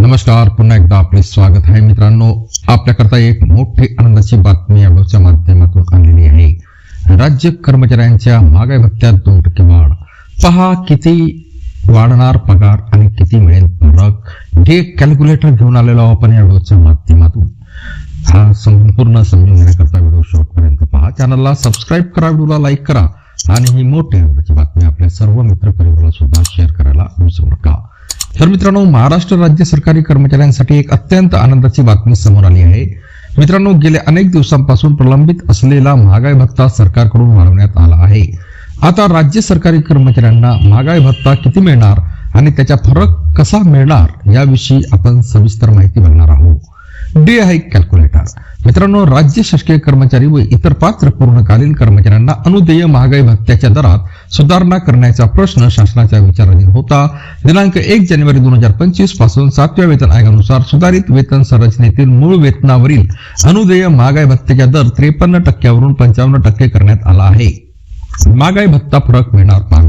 नमस्कार पुन्हा एकदा आपले स्वागत आहे मित्रांनो. आपल्याकरता एक मोठी आनंदाची बातमी या माध्यमातून आलेली आहे. राज्य कर्मचाऱ्यांच्या महागाई भत्त्यात दोन टक्के वाढ. पहा किती वाढणार पगार आणि किती मिळेल फरक. हे कॅल्क्युलेटर घेऊन आलेलो आपण या व्हिडिओच्या माध्यमातून. हा संपूर्ण समजून घेण्याकरता व्हिडिओ शेवटपर्यंत पहा. चॅनलला सबस्क्राईब करा व्हिडिओला लाईक करा आणि ही मोठी आनंदाची बातमी आपल्या सर्व मित्र परिवाराला सुद्धा शेअर करायला विसरू नका. तर मित्रांनो महाराष्ट्र राज्य सरकारी कर्मचाऱ्यांसाठी एक अत्यंत आनंदाची बातमी समोर आली आहे. मित्रांनो गेल्या अनेक दिवसांपासून प्रलंबित असलेला महागाई भत्ता सरकारकडून वाढवण्यात आला आहे. आता राज्य सरकारी कर्मचाऱ्यांना महागाई भत्ता किती मिळणार आणि त्याचा फरक कसा मिळणार याविषयी आपण सविस्तर माहिती बघणार आहोत. डी आहे कॅल्क्युलेटर. मित्रांनो राज्य शासकीय कर्मचारी व इतर पात्र पूर्णकालीन कर्मचाऱ्यांना अनुदेय महागाई भत्त्याच्या दरात सुधारणा करण्याचा प्रश्न शासनाच्या विचाराधीन होता. दिनांक एक जानेवारी दोन हजार पंचवीसपासून सातव्या वेतन आयोगानुसार सुधारित वेतन संरचनेतील मूळ वेतनावरील अनुदेय महागाई भत्त्याचा दर त्रेपन्न टक्क्यावरून पंचावन्न टक्के करण्यात आला आहे. महागाई भत्ता फरक मिळणार पहा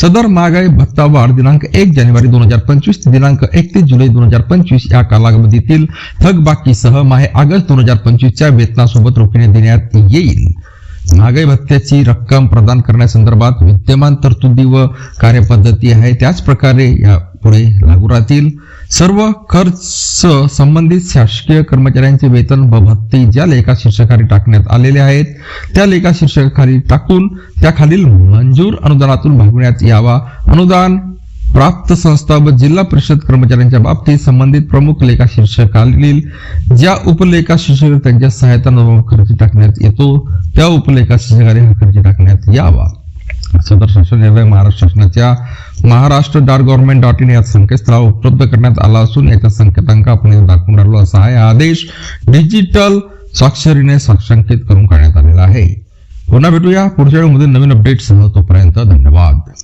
सदर महागाई भत्ता वाढ दिनांक एक जानेवारी दोन हजार पंचवीस ते दिनांक एकतीस जुलै दोन हजार पंचवीस या कालावधीतील थकबाकीसह माहे ऑगस्ट दोन हजार पंचवीसच्या वेतनासोबत रोखीने देण्यात येईल. महागाई भत्त्याची रक्कम प्रदान करण्यासंदर्भात विद्यमान तरतुदी व कार्यपद्धती आहे त्याच प्रकारे या पुढे लागू राहतील. सर्व खर्च संबंधित शासकीय कर्मचाऱ्यांचे वेतन व भत्ते ज्या लेखा शीर्षकाखाली टाकण्यात आलेले आहेत त्या लेखा शीर्षकाखाली टाकून त्याखालील मंजूर अनुदानातून भागविण्यात यावा. अनुदान प्राप्त संस्था व जिल्हा परिषद कर्मचाऱ्यांच्या बाबतीत संबंधित प्रमुख लेखा शीर्षकालील ज्या उपलेखा शीर्षक त्यांच्या सहायता खर्च टाकण्यात येतो. त्या उपलेखा सहकारी हा टाकण्यात यावा. सदर शासन निर्णय महाराष्ट्र शासनाच्या Maharashtra dot government dot in या संकेतस्थळावर उपलब्ध करण्यात आला असून याचा संकेतांक आपण दाखवून राहिलो असा आहे. हा आदेश डिजिटल स्वाक्षरीने साक्षांकित करून काढण्यात आलेला आहे. पुन्हा भेटूया पुढच्या वेळेमध्ये नवीन अपडेटसह तोपर्यंत धन्यवाद.